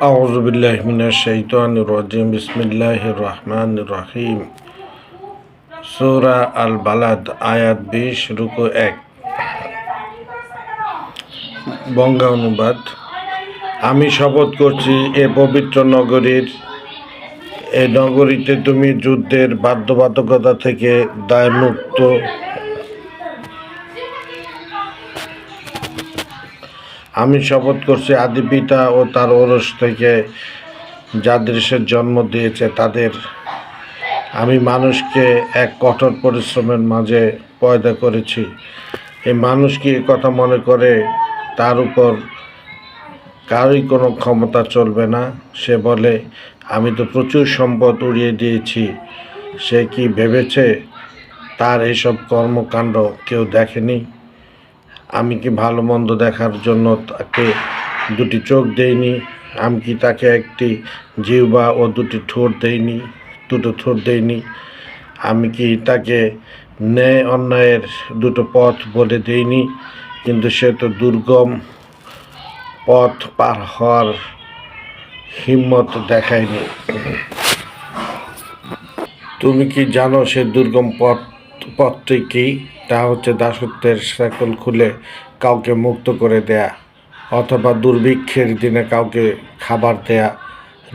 أعوذ بالله من الشيطان الرجيم بسم الله الرحمن الرحيم সূরা আল Balad আয়াত বিশ রুকু এক বঙ্গা অনুবাদ আমি শপথ করছি এ পবিত্র নগরীর এই নগরীতে তুমি যুদ্ধের বাধ্যবাধকতা থেকে দায়মুক্ত আমি শপথ করছি আদি পিতা ও তার ওরস থেকে যাদের সে জন্ম দিয়েছে তাদের। আমি মানুষকে এক কঠোর পরিশ্রমের মাঝে পয়দা করেছি। এই মানুষ কি কথা মনে করে তার উপর কারোই কোনো ক্ষমতা চলবে না? সে বলে, আমি তো প্রচুর সম্পদ উড়িয়ে দিয়েছি। সে কি ভেবেছে তার এইসব কর্মকাণ্ড কেউ দেখেনি? আমি কি ভালো মন্দ দেখার জন্য তাকে দুটি চোখ দেইনি? আমি কি তাকে একটি জিহ্বা ও দুটি ঠোঁট দেইনি? দুটো ঠোঁট দেইনি। আমি কি তাকে ন্যায় অন্যায়ের দুটো পথ বলে দেইনি? কিন্তু সে তো দুর্গম পথ পার হওয়ার হিম্মত দেখায়নি। তুমি কি জানো সে দুর্গম পথ পথটি কি তা হচ্ছে দাসত্বের শেকল খুলে কাউকে মুক্ত করে দেয়া অথবা দুর্ভিক্ষের দিনে কাউকে খাবার দেয়া।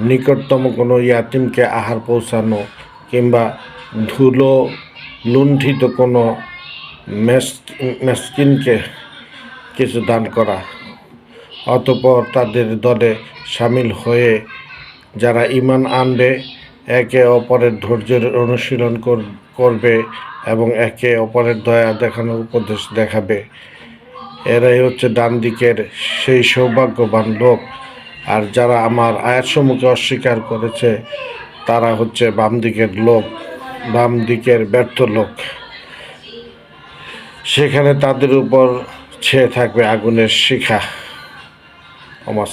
নিকটতম কোনো ইয়াতিমকে আহার পৌঁছানো কিংবা ধুলো লুণ্ঠিত কোনো মেসকিনকে কিছু দান করা। অতপর তাদের দলে সামিল হয়ে যারা ইমান আনবে একে অপরের ধৈর্যের অনুশীলন কর- করবে এবং একে অপরের দয়া দেখানোর উপদেশ দেখাবে। এরাই হচ্ছে ডান দিকের সেই সৌভাগ্যবান লোক। আর যারা আমার আয়াতসমূহকে অস্বীকার করেছে, তারা হচ্ছে বাম দিকের লোক, বাম দিকের ব্যর্থ লোক। সেখানে তাদের উপর ছেয়ে থাকবে আগুনের শিখা। আমার